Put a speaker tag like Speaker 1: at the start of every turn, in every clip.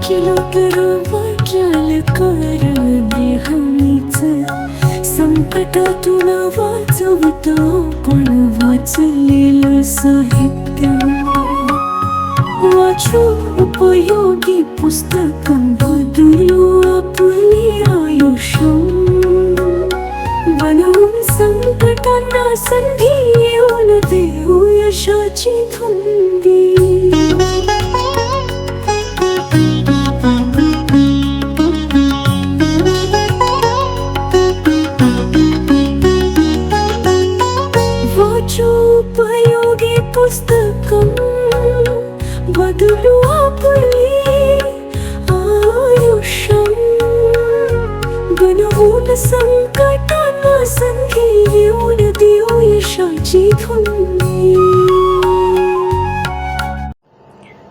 Speaker 1: वाचलो तर वाचाल कर देहानीच संकटातून वाचवतो पण वाचलेलं साहित्य वाचू उपयोगी पुस्तक बदलू आपली आयुष्य बनवून संकटांना संधी येऊन देऊ यशाची धुंदी పుస్తకం బదులు बदलू ఆయుషం आयुष्यं. बनवून संकटांना संधी येऊन देऊ यशाची धुंदी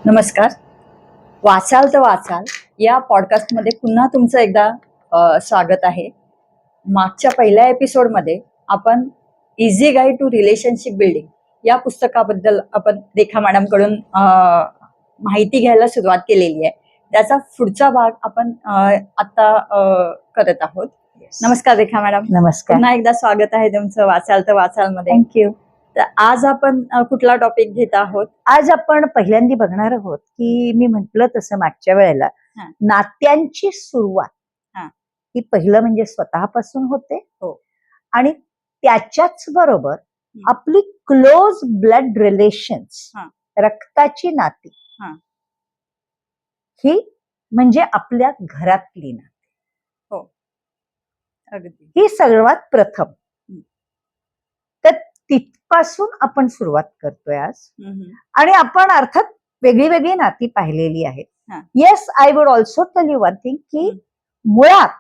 Speaker 2: नमस्कार. वाचाल तर वाचाल. या पॉडकास्टमध्ये पुन्हा तुमचं एकदा स्वागत आहे. मागच्या पहिल्या एपिसोडमध्ये आपण easy guide to relationship building या पुस्तकाबद्दल आपण रेखा मॅडमकडून माहिती घ्यायला सुरुवात केलेली आहे त्याचा पुढचा भाग आपण आता करत आहोत नमस्कार रेखा मॅडम
Speaker 3: नमस्कार
Speaker 2: पुन्हा एकदा स्वागत आहे तुमचं वाचाल तर वाचाल मध्ये
Speaker 3: थँक्यू
Speaker 2: तर आज आपण कुठला टॉपिक घेत आहोत
Speaker 3: आज आपण पहिल्यांदा बघणार आहोत की मी म्हंटल तसं मागच्या वेळेला. नात्यांची सुरुवात
Speaker 2: हा.
Speaker 3: पहिलं म्हणजे स्वतःपासून होते
Speaker 2: हो.
Speaker 3: आणि त्याच्याच बरोबर. आपली क्लोज ब्लड रिलेशन्स
Speaker 2: हा.
Speaker 3: रक्ताची नाती
Speaker 2: हा.
Speaker 3: ही म्हणजे आपल्या घरातली नाती
Speaker 2: अगदी
Speaker 3: ही सर्वात प्रथम. तर तिथपासून आपण सुरुवात करतोय आज. आणि आपण अर्थात वेगळी वेगळी नाती पाहिलेली आहेत
Speaker 2: हा.
Speaker 3: Yes I would also tell you one thing की. मुळात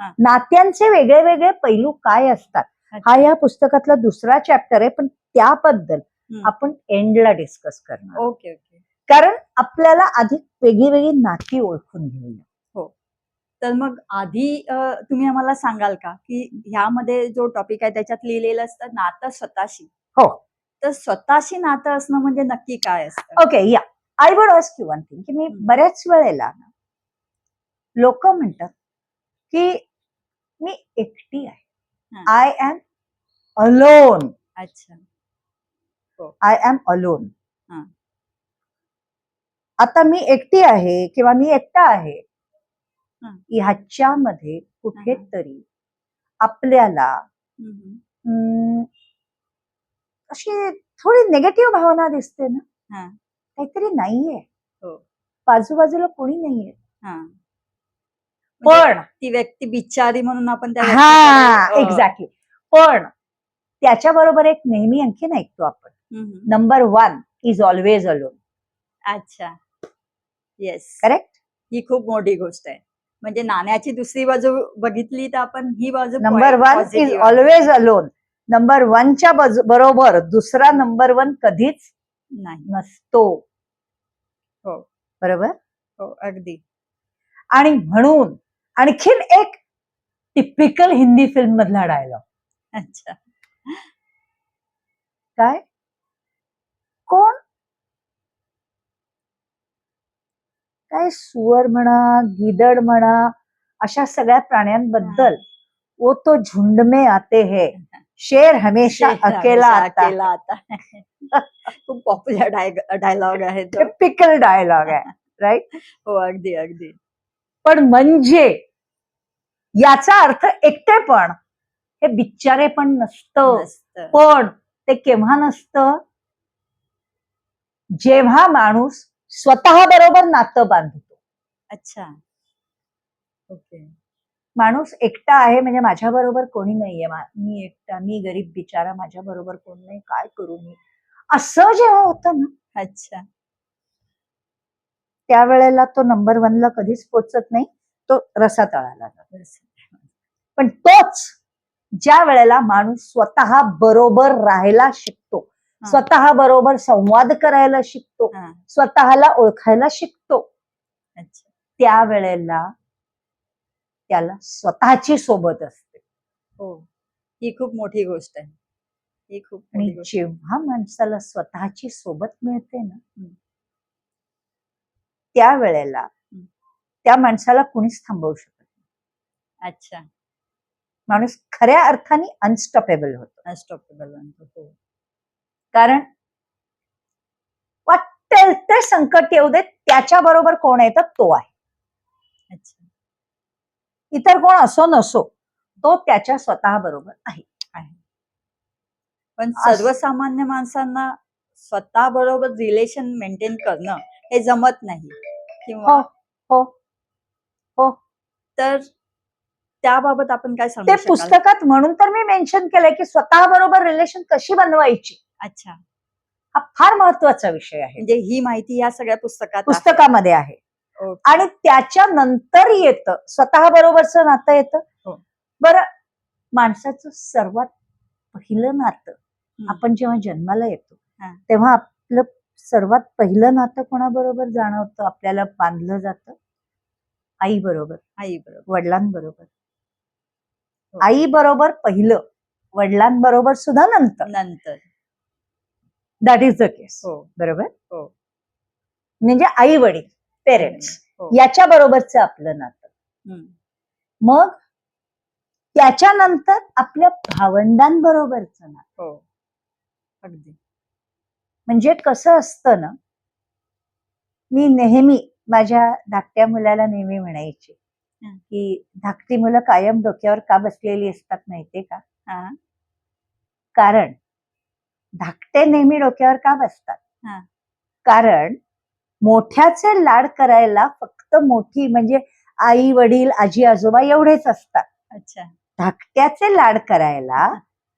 Speaker 2: हा.
Speaker 3: नात्यांचे वेगळे वेगळे पैलू काय असतात हा या पुस्तकातला दुसरा चॅप्टर आहे पण त्याबद्दल. आपण एंडला डिस्कस करणार.
Speaker 2: ओके ओके
Speaker 3: कारण आपल्याला अधिक वेगळी वेगळी नाती ओळखून घेऊया
Speaker 2: तर मग आधी तुम्ही आम्हाला सांगाल का की ह्यामध्ये जो टॉपिक आहे त्याच्यात लिहिलेलं असतं नातं स्वतःशी
Speaker 3: हो.
Speaker 2: तर स्वतःशी नातं असणं म्हणजे नक्की काय असतं
Speaker 3: ओके या I would ask you one thing की मी. बऱ्याच वेळेला लोक म्हणतात की मी एकटी आहे
Speaker 2: हा.
Speaker 3: आय एम अलोन
Speaker 2: अच्छा.
Speaker 3: आय एम अलोन
Speaker 2: हा.
Speaker 3: आता मी एकटी आहे किंवा मी एकटा आहे
Speaker 2: हा.
Speaker 3: ह्याच्यामध्ये कुठेतरी आपल्याला अशी थोडी निगेटिव्ह भावना दिसते ना.
Speaker 2: हा.
Speaker 3: काहीतरी नाहीये.
Speaker 2: हो.
Speaker 3: बाजूबाजूला कोणी नाहीये. पण
Speaker 2: ती व्यक्ती बिचारी म्हणून आपण त्या
Speaker 3: हा एक्झॅक्टली पण त्याच्याबरोबर एक नेहमी आणखीन ऐकतो आपण. Number one is always alone
Speaker 2: अच्छा. येस
Speaker 3: करेक्ट
Speaker 2: ही खूप मोठी गोष्ट आहे. म्हणजे नाण्याची दुसरी बाजू बघितली तर आपण ही बाजू
Speaker 3: number one is. Always alone number वनच्या बरोबर दुसरा नंबर वन कधीच
Speaker 2: नाही.
Speaker 3: नसतो.
Speaker 2: हो.
Speaker 3: बरोबर?
Speaker 2: हो अगदी.
Speaker 3: आणि म्हणून आणखीन एक टिपिकल हिंदी फ़िल्म मधला डायलॉग
Speaker 2: अच्छा.
Speaker 3: काय? कोण? काय सुअर म्हणा गिदड म्हणा अशा सगळ्या प्राण्यांबद्दल वो तो झुंड में आते हैं. शेर हमेशा अकेला आता.
Speaker 2: अकेला आता खूप पॉप्युलर डायलॉग आहे तो.
Speaker 3: टिपिकल डायलॉग आहे राईट
Speaker 2: हो अगदी अगदी.
Speaker 3: पण म्हणजे याचा अर्थ एकटेपण हे बिचारे पण नसतं. पण ते केव्हा नसतं? जेव्हा माणूस स्वतः बरोबर नातं बांधतो.
Speaker 2: अच्छा. ओके.
Speaker 3: माणूस एकटा आहे म्हणजे माझ्या बरोबर कोणी नाहीये. मा- मी एकटा मी गरीब बिचारा माझ्या बरोबर कोण नाही काय करू मी? असं जेव्हा होतं ना.
Speaker 2: अच्छा.
Speaker 3: त्यावेळेला तो नंबर ला कधीच पोचत नाही. तो रसा तळाला जातो. पण तोच ज्या वेळेला माणूस स्वतः बरोबर राहायला शिकतो. स्वतः बरोबर संवाद करायला शिकतो स्वतःला ओळखायला शिकतो
Speaker 2: अच्छा.
Speaker 3: त्यावेळेला त्याला स्वतःची सोबत असते.
Speaker 2: हो. ही खूप मोठी गोष्ट आहे. ही खूप.
Speaker 3: जेव्हा माणसाला स्वतःची सोबत मिळते ना. त्यावेळेला त्या माणसाला कुणीच थांबवू शकत नाही.
Speaker 2: अच्छा.
Speaker 3: माणूस खऱ्या अर्थाने अनस्टॉपेबल होतो.
Speaker 2: अनस्टॉपेबल हो.
Speaker 3: कारण वाटेल ते संकट येऊ दे त्याच्या बरोबर कोण येतं तो आहे.
Speaker 2: अच्छा.
Speaker 3: इतर कोण असो नसो तो त्याच्या स्वतः बरोबर आहे.
Speaker 2: पण सर्वसामान्य माणसांना स्वतः बरोबर रिलेशन मेंटेन करणं हे जमत नाही. किंवा
Speaker 3: हो हो
Speaker 2: तर त्याबाबत आपण काय
Speaker 3: ते
Speaker 2: सांगू शकाल
Speaker 3: पुस्तकात म्हणून तर मी मेन्शन केलंय की स्वतः बरोबर रिलेशन कशी बनवायची
Speaker 2: अच्छा
Speaker 3: हा फार महत्त्वाचा विषय आहे
Speaker 2: म्हणजे ही माहिती या सगळ्या पुस्तकात आहे.
Speaker 3: पुस्तकामध्ये आहे. आणि त्याच्या नंतर येतं स्वतः बरोबरचं नातं येतं
Speaker 2: हो.
Speaker 3: बरं माणसाचं सर्वात पहिलं नातं
Speaker 2: हम्म.
Speaker 3: आपण जेव्हा जन्माला येतो
Speaker 2: हा.
Speaker 3: तेव्हा आपलं सर्वात पहिलं नातं कोणाबरोबर जाणवतं? आपल्याला बांधलं जातं? आई बरोबर.
Speaker 2: आई बरोबर.
Speaker 3: वडिलांबरोबर.
Speaker 2: हो.
Speaker 3: आई बरोबर पहिलं वडिलांबरोबर सुद्धा नंतर.
Speaker 2: नंतर.
Speaker 3: दॅट इज द केस
Speaker 2: हो.
Speaker 3: बरोबर?
Speaker 2: हो.
Speaker 3: म्हणजे आई वडील पेरेंट्स
Speaker 2: हो.
Speaker 3: याच्या बरोबरचं आपलं नातं.
Speaker 2: हम्म.
Speaker 3: मग त्याच्यानंतर आपल्या भावंडांबरोबरचं नातं.
Speaker 2: हो. अगदी.
Speaker 3: म्हणजे कसं असतं ना मी नेहमी माझ्या धाकट्या मुलाला नेहमी म्हणायचे. की धाकटी मुलं कायम डोक्यावर का बसलेली असतात माहितीये का? कारण धाकटे नेहमी डोक्यावर का बसतात. कारण मोठ्याचे लाड करायला फक्त मोठी म्हणजे आई वडील आजी आजोबा एवढेच असतात.
Speaker 2: अच्छा.
Speaker 3: धाकट्याचे लाड करायला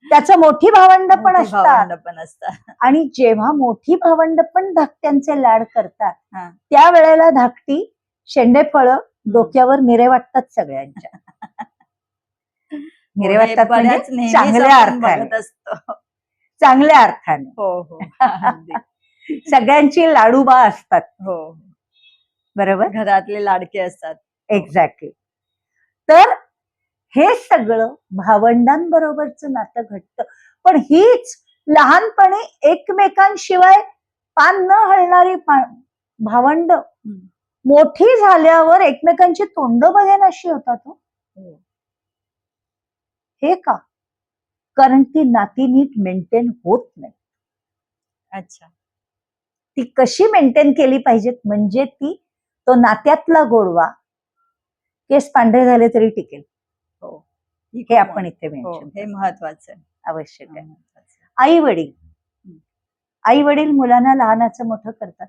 Speaker 3: त्याचं मोठी भावंड पण
Speaker 2: मोठी
Speaker 3: असतात.
Speaker 2: पण असतात.
Speaker 3: आणि जेव्हा मोठी भावंड पण धाकट्यांचे लाड करतात
Speaker 2: हा.
Speaker 3: त्यावेळेला धाकटी शेंडे फळ डोक्यावर मिरे वाटतात सगळ्यांच्या. मिरे
Speaker 2: हो, हे
Speaker 3: वाटतात म्हणजे
Speaker 2: बऱ्याच नेहमीच
Speaker 3: चांगल्या
Speaker 2: आपण
Speaker 3: अर्थाने.
Speaker 2: बघत असतो.
Speaker 3: चांगल्या अर्थाने.
Speaker 2: हो हो. अगदी.
Speaker 3: सगळ्यांची लाडूबा असतात.
Speaker 2: हो.
Speaker 3: बरोबर?
Speaker 2: घरातले लाडके असतात.
Speaker 3: एक्झॅक्टली तर हे सगळं भावंडांबरोबरचं नातं घडतं. पण हीच लहानपणी एकमेकांशिवाय पान न हलणारी पा- भावंड मोठी झाल्यावर एकमेकांची तोंड बघेन अशी होतात हो.
Speaker 2: हो.
Speaker 3: हे का? कारण ती नाती नीट मेंटेन होत नाही.
Speaker 2: अच्छा.
Speaker 3: ती कशी मेंटेन केली पाहिजेत म्हणजे ती तो नात्यातला गोडवा. केस पांढरे झाले तरी टिकेल.
Speaker 2: ही हे
Speaker 3: आपण इथे
Speaker 2: हो
Speaker 3: मेन्शन
Speaker 2: हे महत्वाचं आहे.
Speaker 3: आवश्यक आहे.
Speaker 2: महत्वाचं.
Speaker 3: आई वडील. आई वडील मुलांना लहानाचं मोठं करतात.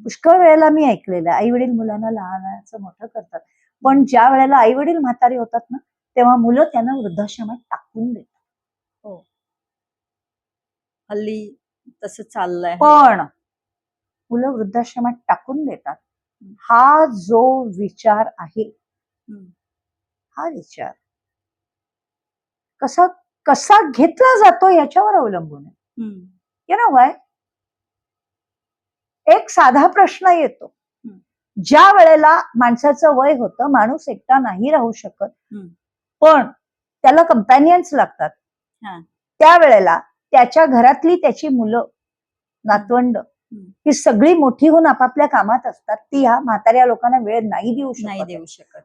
Speaker 3: पुष्कळ वेळेला मी ऐकलेलं आई वडील मुलांना लहानाचं मोठं करतात. पण ज्या वेळेला आई वडील म्हातारी होतात ना तेव्हा मुलं त्यांना वृद्धाश्रमात टाकून देतात.
Speaker 2: हल्ली तसं चाललंय.
Speaker 3: पण मुलं वृद्धाश्रमात टाकून देतात. हा जो विचार आहे. हा विचार कसा कसा घेतला जातो याच्यावर अवलंबून आहे. यु नो वाय एक साधा प्रश्न येतो. ज्या वेळेला माणसाचं वय होतं माणूस एकटा नाही राहू शकत. पण त्याला कंपॅनियन्स लागतात. त्यावेळेला त्याच्या घरातली त्याची मुलं नातवंड ही सगळी मोठी होऊन आपापल्या कामात असतात ती ह्या म्हाताऱ्या लोकांना वेळ नाही देऊ
Speaker 2: नाही देऊ शकत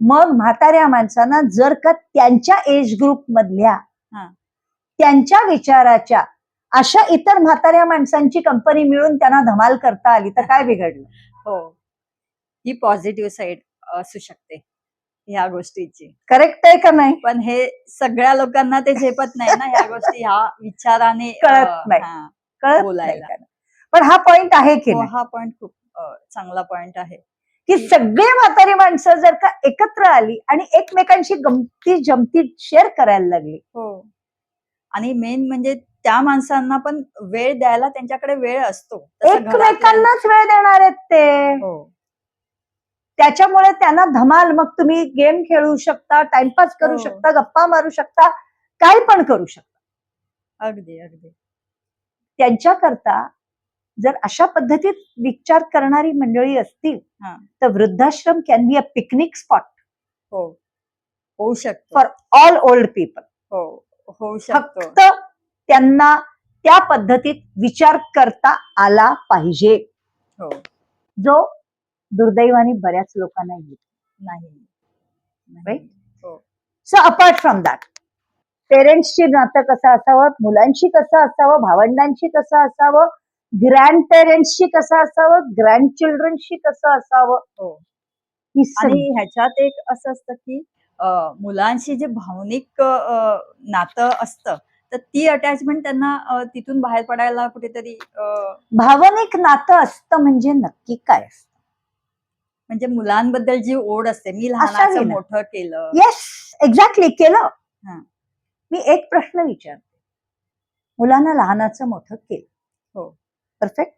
Speaker 3: मग म्हाताऱ्या माणसांना जर का त्यांच्या एज ग्रुप मधल्या
Speaker 2: हा.
Speaker 3: त्यांच्या विचाराच्या अशा इतर म्हाताऱ्या माणसांची कंपनी मिळून त्यांना धमाल करता आली तर काय बिघडलं?
Speaker 2: हो. ही पॉझिटिव्ह साईड असू शकते ह्या गोष्टीची.
Speaker 3: करेक्ट आहे का नाही?
Speaker 2: पण हे सगळ्या लोकांना ते झेपत नाही ना ह्या गोष्टी ह्या विचाराने
Speaker 3: कळत नाही. कळत
Speaker 2: बोलायला.
Speaker 3: पण हा पॉइंट आहे की
Speaker 2: हो, हा पॉइंट खूप चांगला पॉइंट आहे.
Speaker 3: की सगळी म्हातारी माणसं जर का एकत्र आली आणि एकमेकांशी गमती जमती शेअर करायला लागली.
Speaker 2: हो. आणि मेन म्हणजे त्या माणसांना पण वेळ द्यायला त्यांच्याकडे वेळ असतो.
Speaker 3: एकमेकांनाच वेळ देणार आहेत ते.
Speaker 2: हो.
Speaker 3: त्याच्यामुळे त्यांना धमाल. मग तुम्ही गेम खेळू शकता टाइमपास करू
Speaker 2: हो.
Speaker 3: शकता गप्पा मारू शकता काय पण करू शकता.
Speaker 2: अगदी अगदी.
Speaker 3: त्यांच्याकरता जर अशा पद्धतीत विचार करणारी मंडळी असतील
Speaker 2: हा.
Speaker 3: तर वृद्धाश्रम can be a picnic spot
Speaker 2: हो. होऊ शकतो.
Speaker 3: फॉर ऑल ओल्ड पीपल
Speaker 2: हो. होऊ शकतो.
Speaker 3: फक्त त्यांना त्या पद्धतीत विचार करता आला पाहिजे.
Speaker 2: हो.
Speaker 3: जो दुर्दैवाने बऱ्याच लोकांना येत.
Speaker 2: नाही.
Speaker 3: सो अपार्ट फ्रॉम दॅट पेरेंट्सची नातं कसं असावं? मुलांशी कसं असावं? भावंडांशी कसं असावं? ग्रँड पेरेंट्सशी कसं असावं? ग्रँड चिल्ड्रनशी कसं असावं?
Speaker 2: हो. आणि ह्याच्यात एक असं असतं की मुलांशी जे भावनिक नातं असतं तर ती अटॅचमेंट त्यांना तिथून बाहेर पडायला कुठेतरी
Speaker 3: भावनिक नातं असतं म्हणजे नक्की काय असतं?
Speaker 2: म्हणजे मुलांबद्दल जी ओढ असते मी लहानाचं
Speaker 3: असावी ना.
Speaker 2: मोठं केलं.
Speaker 3: येस एक्झॅक्टली केलं. मी एक प्रश्न विचारते. मुलांना लहानाचं मोठं केलं. परफेक्ट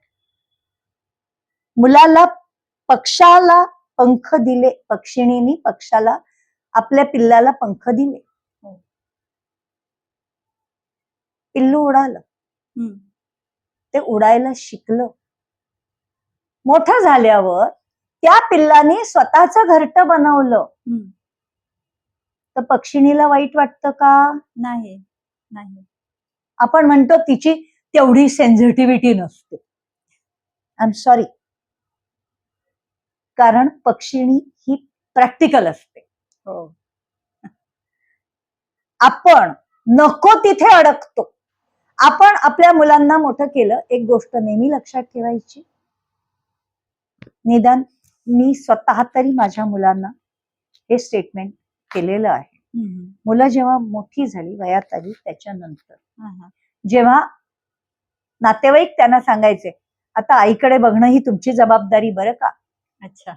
Speaker 3: मुलाला पक्षाला पंख दिले पक्षिणीनी पक्षाला आपल्या पिल्लाला पंख दिले.
Speaker 2: हो.
Speaker 3: पिल्लू उडालं. ते उडायला शिकलं. मोठं झाल्यावर त्या पिल्लाने स्वतःचं घरटं बनवलं. तर पक्षिणीला वाईट वाटतं का?
Speaker 2: नाही नाही.
Speaker 3: आपण म्हणतो तिची तेवढी सेन्सिटिव्हिटी नसते. आय एम सॉरी कारण पक्षिणी ही प्रॅक्टिकल असते.
Speaker 2: हो.
Speaker 3: आपण नको तिथे अडकतो. आपण आपल्या मुलांना मोठं केलं एक गोष्ट नेहमी लक्षात ठेवायची. निदान मी स्वतः तरी माझ्या मुलांना हे स्टेटमेंट केलेलं आहे. मुलं जेव्हा मोठी झाली वयात आली त्याच्यानंतर. जेव्हा नातेवाईक त्यांना सांगायचे आता आईकडे बघणं ही तुमची जबाबदारी बरं का?
Speaker 2: अच्छा.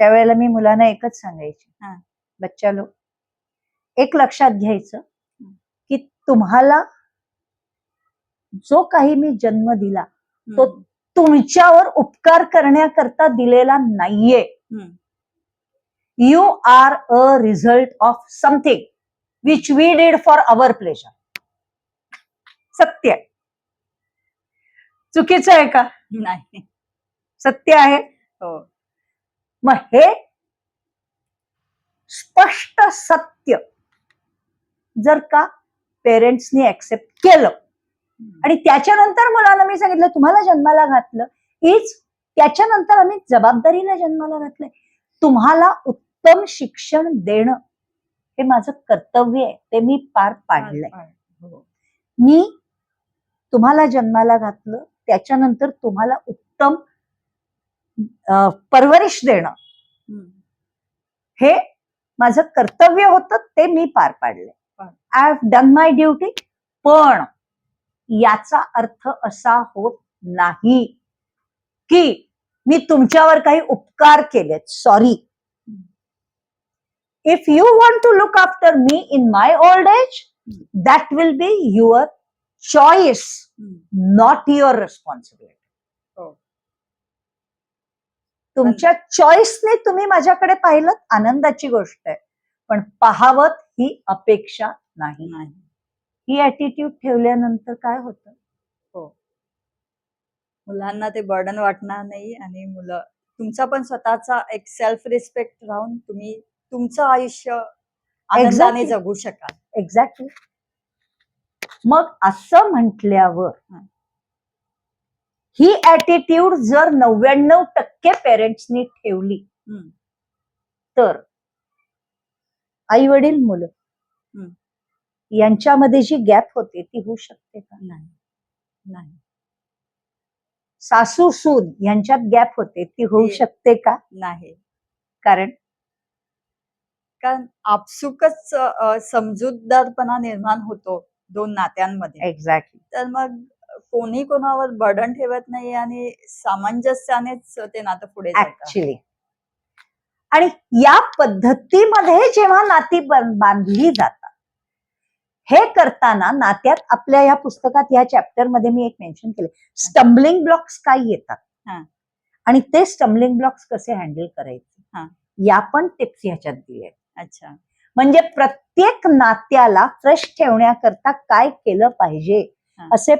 Speaker 3: त्यावेळेला मी मुलांना एकच सांगायचे. बच्चा लो एक लक्षात घ्यायचं की तुम्हाला जो काही मी जन्म दिला तो तुमच्यावर उपकार करण्याकरता दिलेला नाहीये. You are a result of something which we did for our pleasure सत्य आहे. चुकीचं आहे का?
Speaker 2: नाही.
Speaker 3: सत्य आहे?
Speaker 2: हो.
Speaker 3: मग हे स्पष्ट सत्य जर का पेरेंट्सनी ऍक्सेप्ट केलं. आणि त्याच्यानंतर मुलांना मी सांगितलं तुम्हाला जन्माला घातलं हीच त्याच्यानंतर आम्ही जबाबदारीला जन्माला घातलंय. तुम्हाला उत्तम शिक्षण देणं हे माझं कर्तव्य आहे. ते मी पार पाडलंय.
Speaker 2: हो.
Speaker 3: मी तुम्हाला जन्माला घातलं त्याच्यानंतर तुम्हाला उत्तम परवरिश देणं. हे माझं कर्तव्य होतं ते मी पार पाडलंय
Speaker 2: पार.
Speaker 3: I have done my duty पण याचा अर्थ असा होत नाही की मी तुमच्यावर काही उपकार केलेत sorry if you want to look after me in my old age that will be your choice. Not your responsibility
Speaker 2: हो.
Speaker 3: तुमच्या चॉईसने तुम्ही माझ्याकडे पाहिलं आनंदाची गोष्ट आहे. पण पाहावत ही अपेक्षा नाही.
Speaker 2: नाही.
Speaker 3: ही ऍटिट्यूड ठेवल्यानंतर काय होतं?
Speaker 2: मुलांना ते बर्डन वाटणार नाही आणि मुलं तुमचा पण स्वतःचा एक सेल्फ रिस्पेक्ट राहून तुम्ही तुमचं आयुष्य आनंदाने
Speaker 3: Exactly.
Speaker 2: जगू शकाल.
Speaker 3: एक्झॅक्टली मग असं म्हटल्यावर
Speaker 2: हं.
Speaker 3: ऍटिट्यूड जर नव्याण्णव टक्के पेरेंट्सनी ठेवली. तर आई वडील मुलं. यांच्यामध्ये जी गॅप होते ती होऊ शकते का
Speaker 2: नाही नाही
Speaker 3: सासू सून यांच्यात गॅप होते ती होऊ शकते का
Speaker 2: नाही
Speaker 3: कारण
Speaker 2: कारण आपसुकच समजूतदारपणा निर्माण होतो दोन नात्यांमध्ये.
Speaker 3: एक्झॅक्टली
Speaker 2: तर मग कोणी कोणावर बर्डन ठेवत नाही आणि सामंजस्यानेच ते नातं पुढे जातं
Speaker 3: ऍक्च्युली आणि या पद्धतीमध्ये जेव्हा नाती बांधली जातात हे करताना नात्यात आपल्या या पुस्तकात या चॅप्टरमध्ये मी एक मेन्शन केले स्टम्बलिंग ब्लॉक्स काय येतात. आणि ते स्टम्बलिंग ब्लॉक्स कसे हँडल करायचे. या पण टिप्स ह्याच्यात दिले
Speaker 2: अच्छा.
Speaker 3: म्हणजे प्रत्येक नात्याला फ्रेश ठेवण्याकरता काय केलं पाहिजे?
Speaker 2: हा.
Speaker 3: असे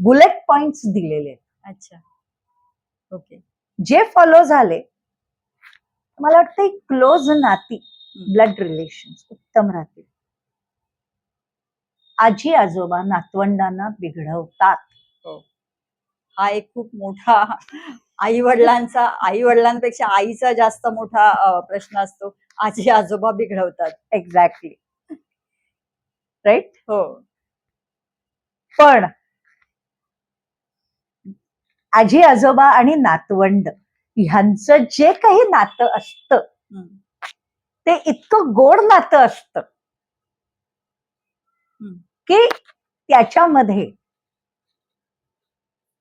Speaker 3: बुलेट पॉइंट्स दिलेले.
Speaker 2: अच्छा. ओके
Speaker 3: जे फॉलो झाले मला वाटतं क्लोज नाती ब्लड रिलेशन उत्तम राहतील. आजी आजोबा नातवंडांना बिघडवतात.
Speaker 2: हा. एक खूप मोठा आई वडिलांचा आई वडिलांपेक्षा आईचा जास्त मोठा प्रश्न असतो. आजी आजोबा बिघडवतात.
Speaker 3: एक्झॅक्टली राईट
Speaker 2: हो.
Speaker 3: पण आजी आजोबा आणि नातवंड ह्यांचं जे काही नातं असतं. ते इतकं गोड नातं असतं. की त्याच्यामध्ये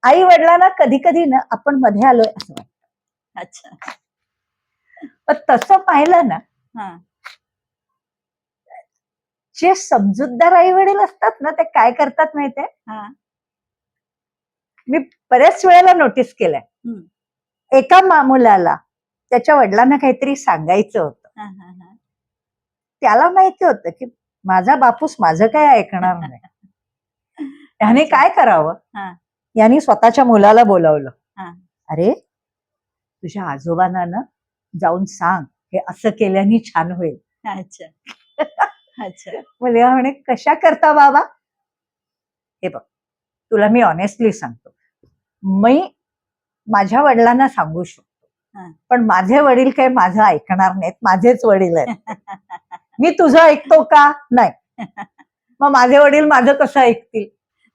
Speaker 3: आई वडिलांना कधी कधी ना आपण मध्ये आलोय असं वाटतं.
Speaker 2: अच्छा.
Speaker 3: पण तसं पाहिलं ना
Speaker 2: हा.
Speaker 3: जे समजूतदार आई वडील असतात ना ते काय करतात माहितीये?
Speaker 2: हा.
Speaker 3: मी बऱ्याच वेळेला नोटीस केलंय. एका मुलाला त्याच्या वडिलांना काहीतरी सांगायचं होतं.
Speaker 2: हा, हा, हा.
Speaker 3: त्याला माहिती होतं की माझा बापूस माझं काय ऐकणार नाही. त्याने काय करावं?
Speaker 2: हा.
Speaker 3: यांनी स्वतःच्या मुलाला बोलावलं.
Speaker 2: हा.
Speaker 3: अरे तुझ्या आजोबांना ना जाऊन सांग. हे असं केल्याने छान होईल.
Speaker 2: अच्छा. अच्छा.
Speaker 3: मुलगा म्हणे कशा करता बाबा? हे बघ तुला मी ऑनेस्टली सांगतो. मी माझ्या वडिलांना सांगू शकतो. पण माझे वडील काही माझं ऐकणार नाहीत. माझेच वडील आहेत. मी तुझं ऐकतो का? नाही. मग माझे वडील माझं कसं ऐकतील?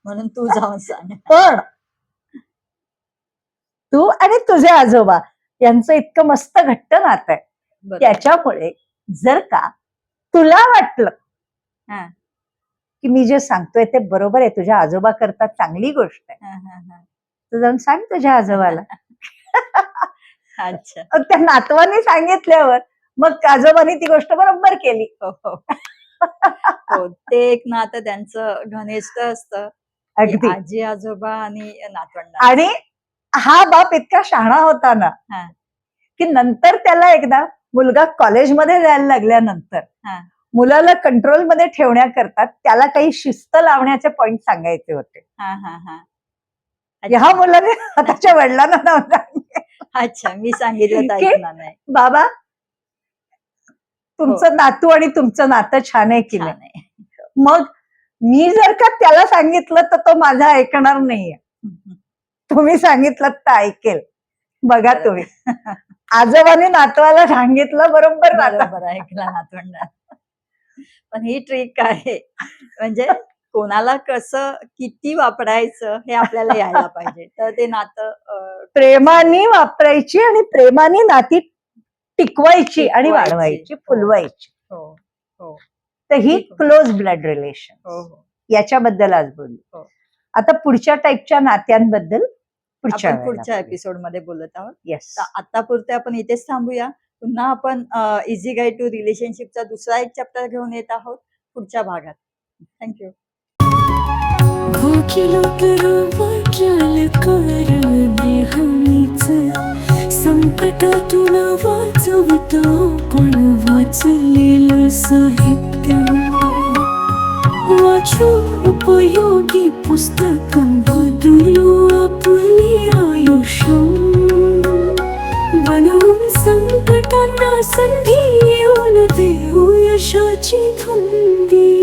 Speaker 2: म्हणून तू जाऊन सांग.
Speaker 3: पण तू आणि तुझे आजोबा यांचं इतकं मस्त घट्ट नातं आहे. त्याच्यामुळे जर का तुला वाटलं. की मी जे सांगतोय ते बरोबर आहे तुझ्या आजोबा करतात चांगली गोष्ट आहे. तू जाऊन सांग तुझ्या आजोबाला.
Speaker 2: अच्छा.
Speaker 3: मग त्या नातवाने सांगितल्यावर मग आजोबांनी ती गोष्ट बरोबर केली.
Speaker 2: हो हो. हो ते एक नातं त्यांचं घनिष्ठ असतं. आजी आजोबा आणि नातवंड.
Speaker 3: आणि हा बाप इतका शहाणा होता ना
Speaker 2: हा.
Speaker 3: की नंतर त्याला एकदा मुलगा कॉलेजमध्ये जायला लागल्यानंतर
Speaker 2: हा.
Speaker 3: मुलाला कंट्रोलमध्ये ठेवण्याकरता त्याला काही शिस्त लावण्याचे पॉइंट सांगायचे होते.
Speaker 2: हा हा हा.
Speaker 3: ह्या मुलाने स्वतःच्या वडिलांना नाव सांगितलं,
Speaker 2: अच्छा मी सांगितलं
Speaker 3: बाबा तुमचं नातू आणि तुमचं नातं छान आहे की नाही? मग मी जर का त्याला सांगितलं तर तो माझा ऐकणार नाहीये. तुम्ही सांगितलं तर ऐकेल. बघा तुम्ही. आजोबाने नातवाला सांगितलं बरोबर
Speaker 2: ऐकला नातवंड. पण ही ट्रिक आहे. म्हणजे कोणाला कसं किती वापरायचं हे आपल्याला यायला पाहिजे. तर ते नातं
Speaker 3: प्रेमाने वापरायची आणि प्रेमाने नाती टिकवायची आणि. वाढवायची फुलवायची.
Speaker 2: हो. हो.
Speaker 3: तर ही. क्लोज ब्लड रिलेशन
Speaker 2: हो हो.
Speaker 3: याच्याबद्दल आज बोलू.
Speaker 2: हो.
Speaker 3: आता पुढच्या टाईपच्या नात्यांबद्दल पुढच्या
Speaker 2: आपण पुढच्या एपिसोडमध्ये बोलत आहोत.
Speaker 3: येस
Speaker 2: तर आता पुरते आपण इथेच थांबूया. पुन्हा आपण इझी गाईड टू रिलेशनशिपचा दुसरा एक चॅप्टर घेऊन येत आहोत. पुढच्या भागात. थँक्यू
Speaker 1: संकटातून वाचवतो पण वाचलेलं साहित्य. वाचू उपयोगी पुस्तक पुयुष्य बलं सङ्कटन्न सन्धियो न यशाची धुंदी